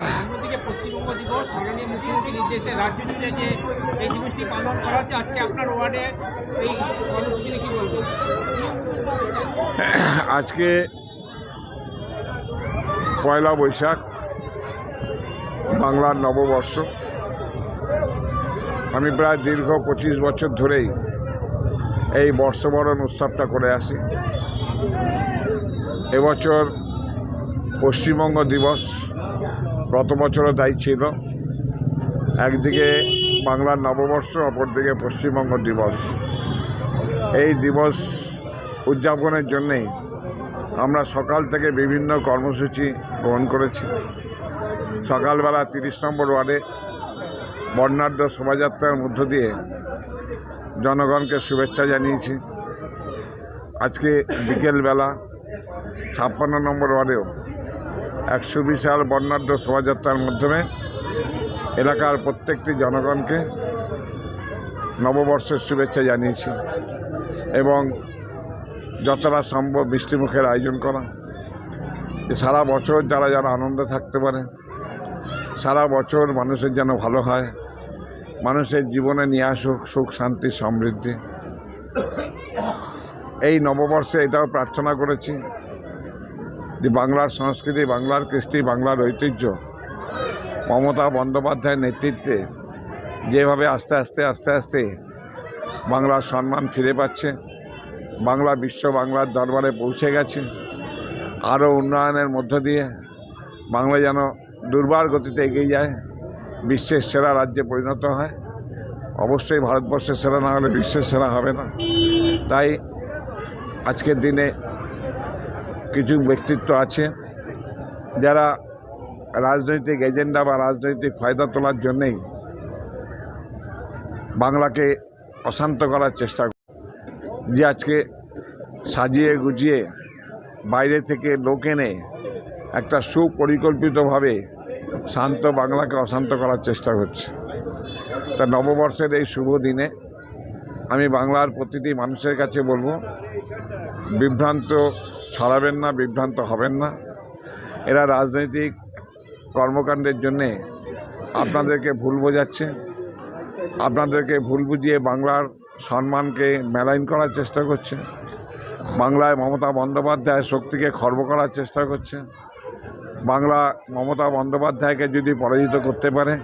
অন্যদিকে পশ্চিমবঙ্গ দিবস মাননীয় মুখ্যমন্ত্রীর নির্দেশে রাজ্য জুড়ে যে এই দিবসটি পালন করা হচ্ছে, আজকে আপনার ওয়ার্ডে এই আজকে পয়লা বৈশাখ, বাংলার নববর্ষ। আমি প্রায় দীর্ঘ পঁচিশ বছর ধরেই এই বর্ষবরণ উৎসবটা করে আসি। এবছর পশ্চিমবঙ্গ দিবস গত বছরও তাই ছিল। একদিকে বাংলার নববর্ষ, অপরদিকে পশ্চিমবঙ্গ দিবস। এই দিবস উদযাপনের জন্যেই আমরা সকাল থেকে বিভিন্ন কর্মসূচি গ্রহণ করেছি। সকালবেলা তিরিশ নম্বর ওয়ার্ডে বর্ণাঢ্য শোভাযাত্রার মধ্য দিয়ে জনগণকে শুভেচ্ছা জানিয়েছি। আজকে বিকেলবেলা ছাপ্পান্ন নম্বর ওয়ার্ডেও এক সুবিশাল বর্ণাঢ্য শোভাযাত্রার মাধ্যমে এলাকার প্রত্যেকটি জনগণকে নববর্ষের শুভেচ্ছা জানিয়েছি এবং যতটা সম্ভব মিষ্টিমুখের আয়োজন করা। যে সারা বছর যারা যারা আনন্দে থাকতে পারে, সারা বছর মানুষের যেন ভালো হয়, মানুষের জীবনে নিয়ে আসুক সুখ, শান্তি, সমৃদ্ধি। এই নববর্ষে এটাও প্রার্থনা করেছি। যে বাংলার সংস্কৃতি, বাংলার কৃষ্টি, বাংলার ঐতিহ্য, মমতা বন্দ্যোপাধ্যায়ের নেতৃত্বে যেভাবে আস্তে আস্তে আস্তে আস্তে বাংলার সম্মান ফিরে পাচ্ছে, বাংলা বিশ্ব, বাংলার দরবারে পৌঁছে গেছে, আরও উন্নয়নের মধ্য দিয়ে বাংলা যেন দুর্বার গতিতে এগিয়ে যায়, বিশ্বের সেরা রাজ্যে পরিণত হয়। অবশ্যই ভারতবর্ষের সেরা না হলে বিশ্বের সেরা হবে না। তাই আজকের দিনে কিছু ব্যক্তিত্ব আছে যারা রাজনৈতিক এজেন্ডা বা রাজনৈতিক ফায়দা তোলার জন্যেই বাংলাকে অশান্ত করার চেষ্টা করে। যে আজকে সাজিয়ে গুজিয়ে বাইরে থেকে লোক এনে একটা সুপরিকল্পিতভাবে শান্ত বাংলাকে অশান্ত করার চেষ্টা করছে তা নববর্ষের এই শুভ দিনে আমি বাংলার প্রতিটি মানুষের কাছে বলব, বিভ্রান্ত ছড়াবেন না, বিভ্রান্ত হবেন না। এরা রাজনৈতিক কর্মকাণ্ডের জন্যে আপনাদেরকে ভুল বোঝাচ্ছে, আপনাদেরকে ভুল বুঝিয়ে বাংলার সম্মানকে মেলাইন করার চেষ্টা করছে, বাংলায় মমতা বন্দ্যোপাধ্যায় শক্তিকে খর্ব করার চেষ্টা করছে, বাংলা মমতা বন্দ্যোপাধ্যায়কে যদি পরাজিত করতে পারে,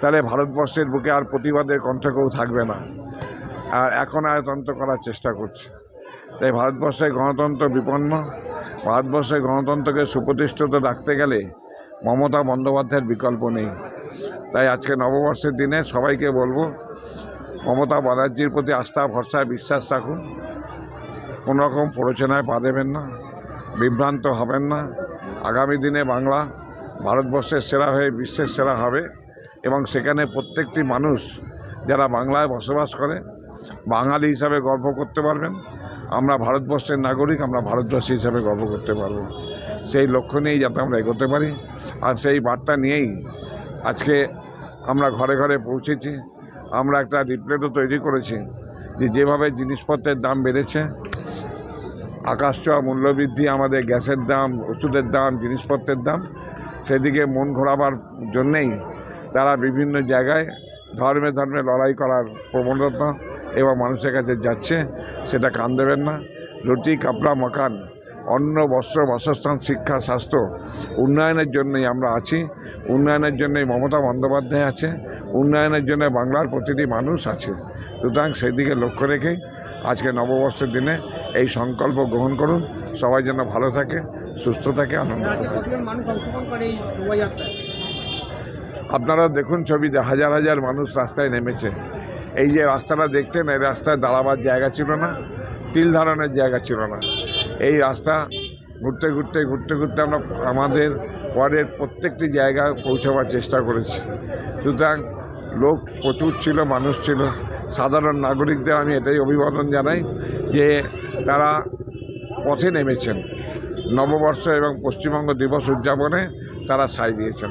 তাহলে ভারতবর্ষের বুকে আর প্রতিবাদের কণ্ঠ কেউ থাকবে না। আর এখন আয়তন্ত্র করার চেষ্টা করছে। তাই ভারতবর্ষের গণতন্ত্র বিপন্ন। ভারতবর্ষের গণতন্ত্রকে সুপ্রতিষ্ঠিত রাখতে গেলে মমতা বন্দ্যোপাধ্যায়ের বিকল্প নেই। তাই আজকে নববর্ষের দিনে সবাইকে বলব, মমতা ব্যানার্জির প্রতি আস্থা, ভরসা, বিশ্বাস রাখুন। কোনো রকম প্ররোচনায় পা দেবেন না, বিভ্রান্ত হবেন না। আগামী দিনে বাংলা ভারতবর্ষের সেরা হয়ে বিশ্বের সেরা হবে এবং সেখানে প্রত্যেকটি মানুষ যারা বাংলায় বসবাস করে, বাঙালি হিসাবে গর্ব করতে পারবেন। আমরা ভারতবর্ষের নাগরিক, আমরা ভারতবাসী হিসাবে গর্ব করতে পারব। সেই লক্ষ্য নিয়েই যাতে আমরা এগোতে পারি। আর সেই বার্তা নিয়েই আজকে আমরা ঘরে ঘরে পৌঁছেছি। আমরা একটা রিপ্লেটও তৈরি করেছি যে যেভাবে জিনিসপত্রের দাম বেড়েছে, আকাশ মূল্যবৃদ্ধি, আমাদের গ্যাসের দাম, ওষুধের দাম, জিনিসপত্রের দাম, সেদিকে মন ঘোরাবার জন্যেই তারা বিভিন্ন জায়গায় ধর্মে ধর্মে লড়াই করার প্রবণতা এবং মানুষের কাছে যাচ্ছে সেটা কান দেবেন না। রুটি কাপড়া মকান অন্ন বস্ত্র বাসস্থান শিক্ষা স্বাস্থ্য উন্নয়নের জন্যই আমরা আছি। উন্নয়নের জন্যই মমতা বন্দ্যোপাধ্যায় আছে। উন্নয়নের জন্য বাংলার প্রতিটি মানুষ আছে। সুতরাং সেদিকে লক্ষ্য রেখেই আজকে নববর্ষের দিনে এই সংকল্প গ্রহণ করুন। সবাই যেন ভালো থাকে সুস্থ থাকে আনন্দ আপনারা দেখুন ছবিতে হাজার হাজার মানুষ রাস্তায় নেমেছে। এই যে রাস্তাটা দেখছেন এই রাস্তায় দাঁড়াবার জায়গা ছিল না, তিল ধারণের জায়গা ছিল না। এই রাস্তা ঘুরতে ঘুরতে ঘুরতে ঘুরতে আমরা আমাদের ওয়ার্ডের প্রত্যেকটি জায়গায় পৌঁছাবার চেষ্টা করেছি। সুতরাং লোক প্রচুর ছিল, মানুষ ছিল। সাধারণ নাগরিকদের আমি এটাই অভিবাদন জানাই যে তারা পথে নেমেছেন। নববর্ষ এবং পশ্চিমবঙ্গ দিবস উদযাপনে তারা সায় দিয়েছেন।